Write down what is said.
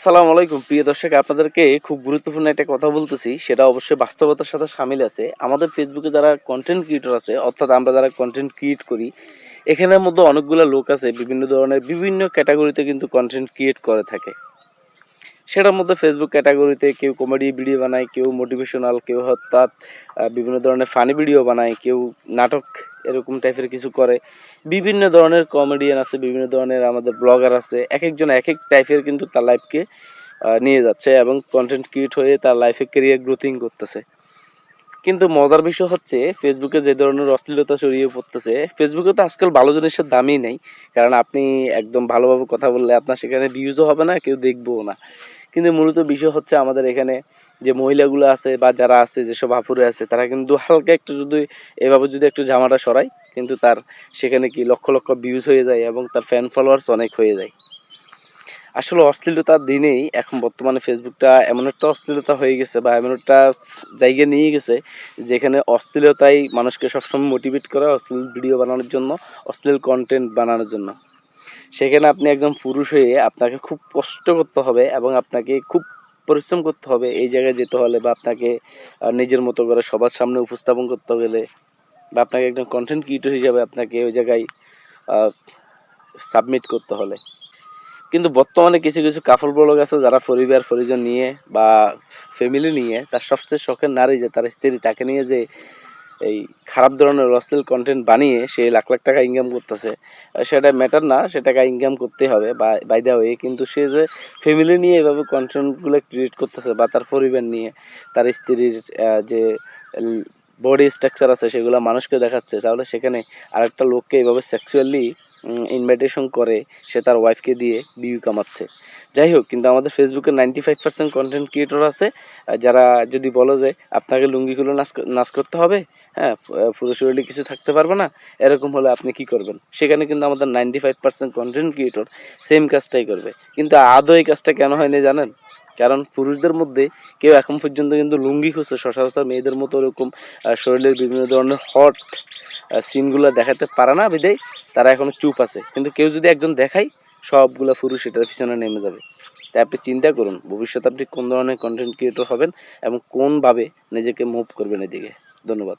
আসসালামু আলাইকুম। প্রিয় দর্শক, আপনাদেরকে খুব গুরুত্বপূর্ণ একটা কথা বলতেছি, সেটা অবশ্যই বাস্তবতার সাথে সামিল আছে। আমাদের ফেসবুকে যারা কন্টেন্ট ক্রিয়েটর আছে, অর্থাৎ আমরা যারা কন্টেন্ট ক্রিয়েট করি, এখানের মধ্যে অনেকগুলো লোক আছে, বিভিন্ন ধরনের বিভিন্ন ক্যাটাগরিতে কিন্তু কন্টেন্ট ক্রিয়েট করে থাকে। সেটার মধ্যে ফেসবুক ক্যাটাগরিতে কেউ কমেডি ভিডিও বানায় কেউ মোটিভেশনাল কেউ আহ, বিভিন্ন ধরনের ফানি ভিডিও বানায় কেউ নাটক এরকম টাইপের কিছু করে। বিভিন্ন ধরনের কমেডিয়ান আছে বিভিন্ন ধরনের আমাদের ব্লগার আছে এক একজন এক এক টাইপের কিন্তু তার লাইফকে নিয়ে যাচ্ছে এবং কন্টেন্ট ক্রিয়েট হয়ে তার লাইফে কেরিয়ার গ্রোথিং করতেছে। কিন্তু মজার বিষয় হচ্ছে ফেসবুকে যে ধরনের অশ্লীলতা ছড়িয়ে পড়তেছে ফেসবুকে তো আজকাল ভালো জিনিসের দামই নেই। কারণ আপনি একদম ভালোভাবে কথা বললে আপনার সেখানে ভিউজও হবে না কেউ দেখবেও না। কিন্তু মূলত বিষয় হচ্ছে আমাদের এখানে যে মহিলাগুলো আছে বা যারা আছে, যেসব আপুরে আছে, তারা কিন্তু হালকা একটু যদি এভাবে যদি একটু জামাটা সরায় কিন্তু তার সেখানে কি লক্ষ লক্ষ ভিউজ হয়ে যায় এবং তার ফ্যান ফলোয়ার্স অনেক হয়ে যায়। আসলে অশ্লীলতার দিনেই এখন বর্তমানে ফেসবুকটা এমন একটা অশ্লীলতা হয়ে গেছে বা এমন একটা জায়গায় নিয়ে গেছে যেখানে অশ্লীলতাই মানুষকে সবসময় মোটিভেট করে অশ্লীল ভিডিও বানানোর জন্য, অশ্লীল কন্টেন্ট বানানোর জন্য। সেখানে আপনি একজন পুরুষ হয়ে আপনাকে খুব কষ্ট করতে হবে এবং আপনাকে খুব পরিশ্রম করতে হবে এই জায়গায় যেতে হলে বা আপনাকে নিজের মতো করে সবার সামনে উপস্থাপন করতে গেলে বা আপনাকে একজন কন্টেন্ট ক্রিয়েটর হিসাবে আপনাকে ওই জায়গায় সাবমিট করতে হলে। কিন্তু বর্তমানে কিছু কিছু কাপড় ব্লগ আছে যারা পরিবার, পরিজন নিয়ে বা ফ্যামিলি নিয়ে তার সবচেয়ে শখের নারী যে তার স্ত্রী, তাকে নিয়ে যে এই খারাপ ধরনের অশ্লীল কন্টেন্ট বানিয়ে সে লাখ লাখ টাকা ইনকাম করতেছে। সেটা ম্যাটার না, সে টাকা ইনকাম করতে হবে বাই দা ওয়ে কিন্তু সে যে ফ্যামিলি নিয়ে এভাবে কন্টেন্টগুলো ক্রিয়েট করতেছে বা তার পরিবার নিয়ে, তার স্ত্রীর যে বডি স্ট্রাকচার আছে সেগুলো মানুষকে দেখাচ্ছে, তাহলে সেখানে আরেকটা লোককে এভাবে সেক্সুয়ালি ইনভাইটেশন করে, সে তার ওয়াইফকে দিয়ে ভিউ কামাচ্ছে। যাই হোক, কিন্তু আমাদের ফেসবুকে ninety five percent content creator আছে। যারা যদি বলো যে আপনাকে লুঙ্গি খুলে নাচ নাচ করতে হবে হ্যাঁ পুরো শরীরে কিছু থাকতে পারবে না, এরকম হলে আপনি কি করবেন? সেখানে কিন্তু আমাদের ninety five percent content creator same কাজটাই করবে। কিন্তু আদৌ এই কাজটা কেন হয়নি জানেন? কারণ পুরুষদের মধ্যে কেউ এখন পর্যন্ত কিন্তু লুঙ্গি খুঁজছে সচরাচর মেয়েদের মতো ওরকম শরীরের বিভিন্ন ধরনের হট সিনগুলো দেখাতে পারে না বিদায়, তারা এখনও চুপ আছে। কিন্তু কেউ যদি একজন দেখায়, সবগুলা পুরুষ এটার পিছনে নেমে যাবে। তাই আপনি চিন্তা করুন, ভবিষ্যতে আপনি কোন ধরনের কন্টেন্ট ক্রিয়েটর হবেন এবং কোনভাবে নিজেকে মুভ করবেন এদিকে। ধন্যবাদ।